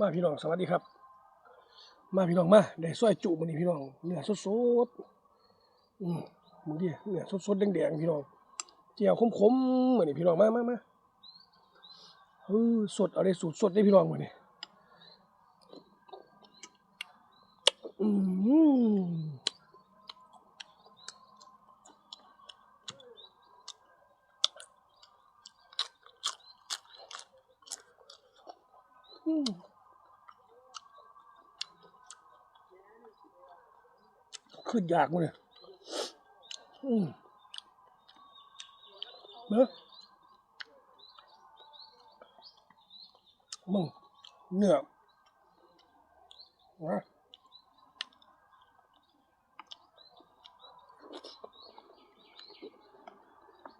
มาพี่น้องสวัสดีครับ มาพี่น้องมาได้ซอยจุมื้อนี้พี่น้องเนื้อสดๆอืมมึงดิเนื้อสดๆแดงๆพี่น้องเจียวขมๆมื้อนนี้พี่น้องมามามาเออสดเอาได้สูตรสดได้พี่น้องเหมือนี้อืมอืม ขึ้นยากมั้เนี่ยอืมเนอะมึงเนื้อนะ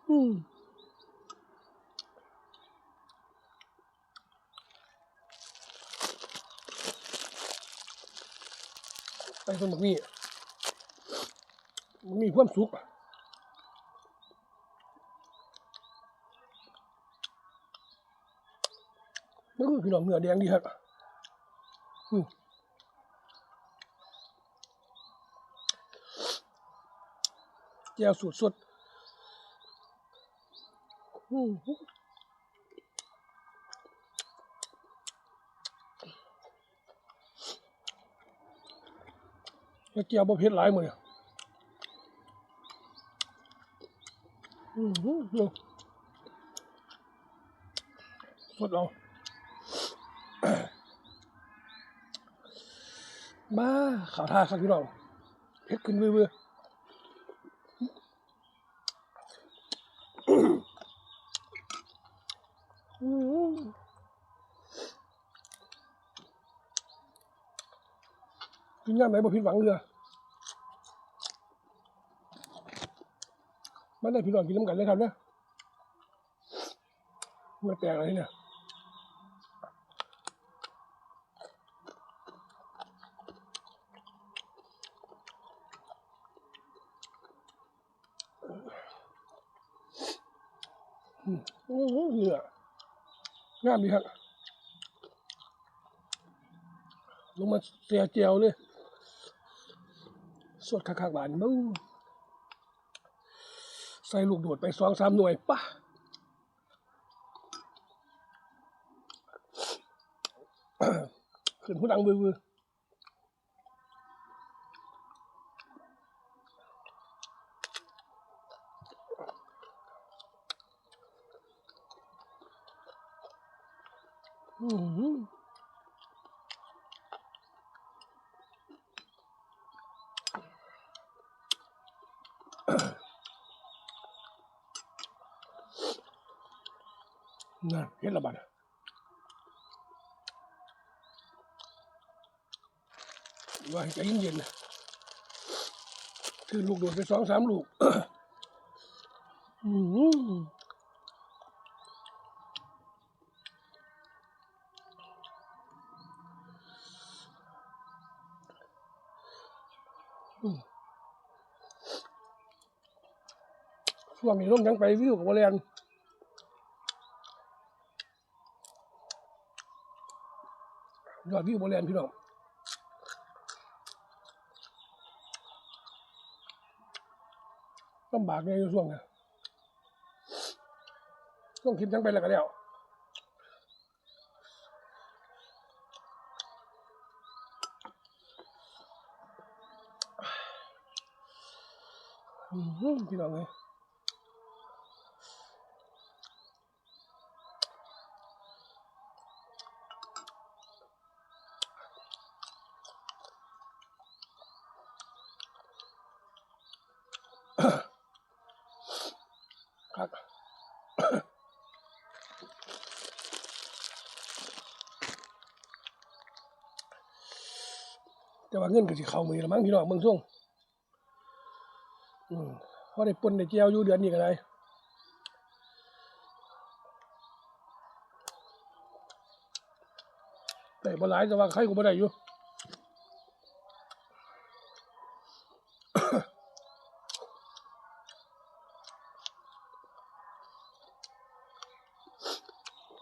อืมไปคนแบบนี้ มันมีความสุขอะนี่คือพี่น้องเนื้อแดงดีครับอืมแก้วสูตรสดอืมแล้วแก้วบ่เผ็ดหลายหมดเนี่ย อืมอืมอืมสดเราบ้าขาวท่าครับพี่น้องเพชรขึ้นเบื่อกินงานไหนบ่ผิดหวังเลย มันได้พี่น้องกินน้ำกันเลยครับเนี่ยมันแปลกอะไรเนี่ยอืมโอ้โหเหนืองามดีครับลงมาเสียเจียวเลยสดคักๆบานมึง ใส่ลูกโดดไปสองสามหน่วยป่ะขึ้นผู้ดังบือบืออ นั่นเห็นและบัดว่าให้ใจเย็นๆคือลูกโดดไปสองสามลูกอืมช่วงนี้ร่มยังไปวิวกับวอลเลน ยอดวิววอลเลนพี่น้องลำบากไงอยู่ช่วงเนี้ยช่วงคลิปยังไปแล้วก็แล้วพี่น้องเลย ครับแต่ว่าเงินก็สิเข้ามือละมั้งพี่น้องเบิ่งส่งอืมพอได้ปนได้เจียวอยู่เดือนนี้ก็ได้แต่บ่หลายแต่ว่าใครก็บ่ได้อยู่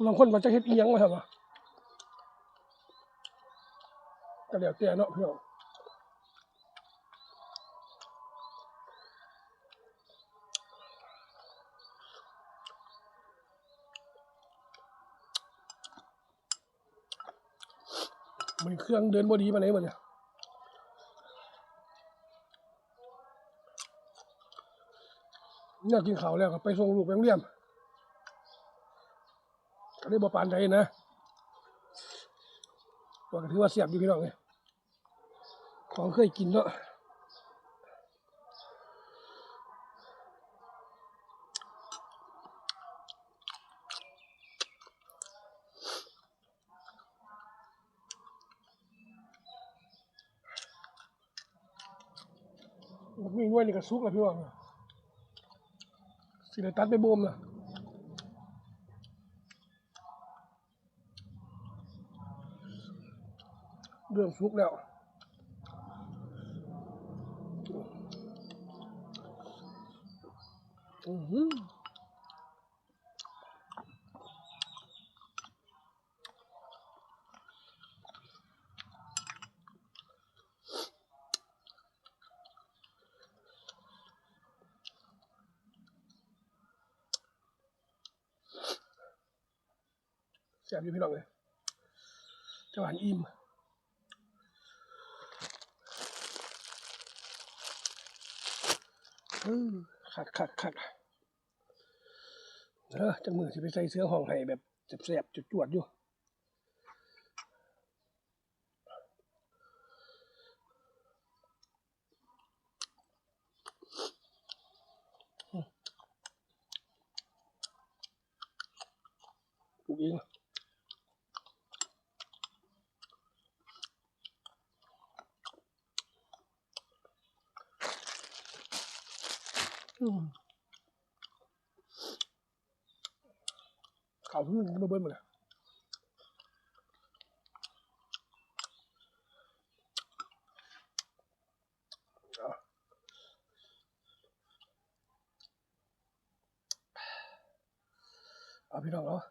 บางคนมันจะเฮ็ดอียงมาครับวะก็แล้วแต่เนาะพี่น้องมันเครื่องเดินบอดีมาไหนมันเนี่ยเนี่ยกินข้าวแล้วก็ไปส่งลูกไปโรงเรียน ก็ได้บ่ปานใดนะตัวก็ถือว่าเสียบอยู่พี่น้องเนี่ยของเคยกินเนาะมีหน่วยนี่ก็สุกแล้วพี่น้องเนี่ยสิได้ตัดไปบ่มนะ เรื่องสุกแล้วอือหือแซ่บอยู่พี่น้องเลยจะหวานอิ่ม ขัดขัดขัดเออจังมือสิไปใส่เสื้อห้องให้แบบแซ่บๆจุดจวดๆอยู่ปลูก เองอืมเขาวเพิ่งมาเบิ้ลมาเลยเอาเอาพี่น้องเนาะ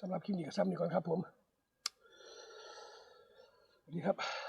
สำหรับคลิปนี้ก็ซ้ำนี้ก่อนครับผม สวัสดีครับ